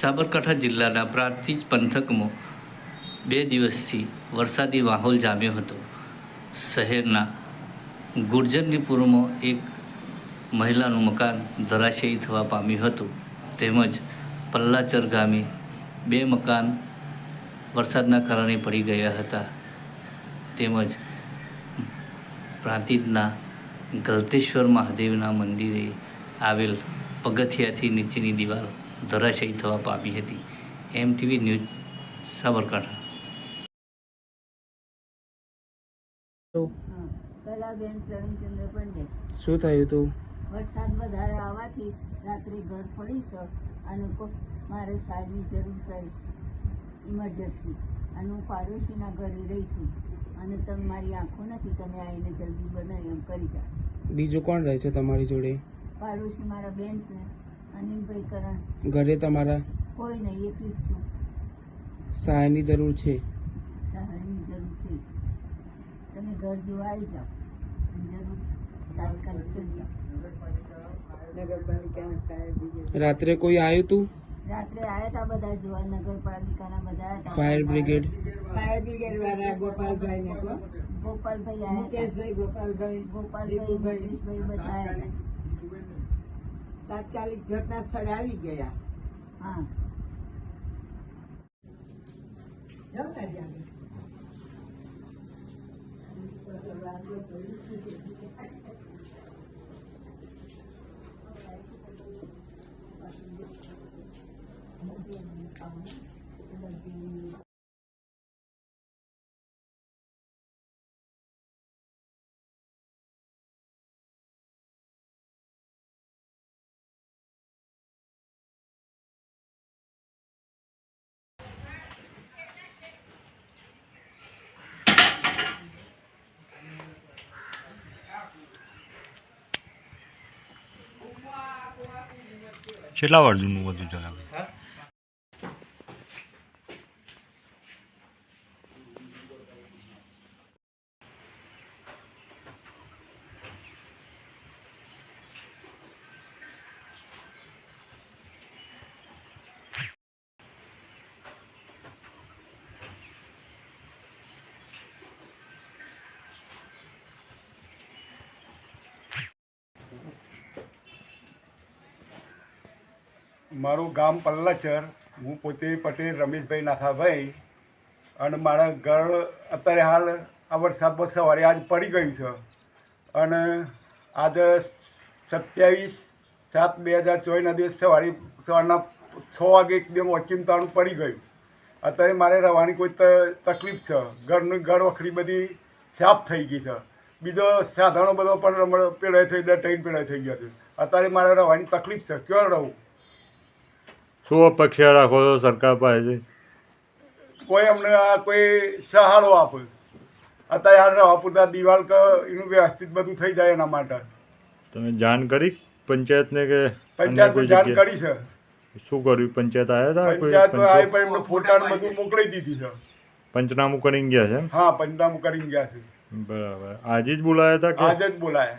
સાબરકાંઠા જિલ્લાના પ્રાંતિજ પંથકમાં બે દિવસથી વરસાદી માહોલ જામ્યો હતો. શહેરના ગુર્જરનીપુરમાં એક મહિલાનું મકાન ધરાશયી થવા પામ્યું હતું. તેમજ પલ્લાચર ગામે બે મકાન વરસાદના કારણે પડી ગયા હતા. તેમજ પ્રાંતિજના ગલતેશ્વર મહાદેવના મંદિરે આવેલ પગથિયાથી નીચેની દિવાલ ધરાશયી થવા પામી હતી. MTV news Sabarkantha. હા, કલાબેન પ્રવીણચંદ્ર શું થયું તું? વરસાદ વધારે આવવાથી રાત્રે ઘર પડી છે અને મારે સાહેબની જરૂર છે ઇમરજન્સી અને હું પાડોશીના ઘરે રહીશું. અને તમે મારી આંખો નથી તમે આવીને જલ્દી બનાવી એમ કરી જાઓ. બીજું કોણ રહે છે તમારી જોડે? પાડોશી મારા બેન છે. અનિલભાઈ કરણ ઘરે તમારા કોઈ નહીં એકલી જ છું. સહાયની જરૂર છે? સહાયની જરૂર છે. તમે ઘર જોવા આવી જાઓ. જરૂર તાત્કાલિક જાઓ. રાત્રે કોઈ આવ્યું તું? રાત્રે આયા હતા બધા જોવા નગરપાલિકાના બધા ફાયર બ્રિગેડ? ફાયર બ્રિગેડ વાળા ગોપાલભાઈ ને ગોપાલભાઈ આયા. મુકેશભાઈ ગોપાલભાઈ ગોપાલભાઈ બધા તાત્કાલિક ઘટના સ્થળે આવી ગયા હતા. সেটা আবার জন্য কত টাকা হ্যাঁ? મારું ગામ પલ્લાચર. હું પોતે પટેલ રમેશભાઈ નાથાભાઈ અને મારા ઘર અત્યારે હાલ આ વરસાદમાં સવારે આજ પડી ગયું છે. અને આજે સત્યાવીસ સાત બે હજાર ચોવીસના દિવસ સવારે સવારના છ વાગે એકદમ ઓચિંતાનું પડી ગયું. અત્યારે મારે રહેવાની કોઈ તકલીફ છે. ઘરનું ઘર વખરી બધી સાફ થઈ ગઈ છે. બીજો સાધનો બધો પણ રમ પેલો થઈ ટ્રેન પેલો થઈ ગયો છે. અત્યારે મારે રહેવાની તકલીફ છે. ક્યાં રહું? શું અપેક્ષા રાખો છો સરકાર પાસે કોઈ અમને આ કોઈ સહારો આપે. અત્યારે હાલ દિવાલ કે એનું વ્યવસ્થિત બધું થઈ જાય એના માટે. તમે જાણ કરી પંચાયતને કે પંચાયત જાણ કરી છે. શું કર્યું? પંચાયત આવ્યા હતા પંચાયત આવી પણ એમને ફોટા બધું મોકલી દીધી છે. પંચનામું કરીને ગયા છે હા પંચનામું કરીને ગયા છે. બરાબર. આજે જ બોલાયા હતા આજે જ બોલાયા.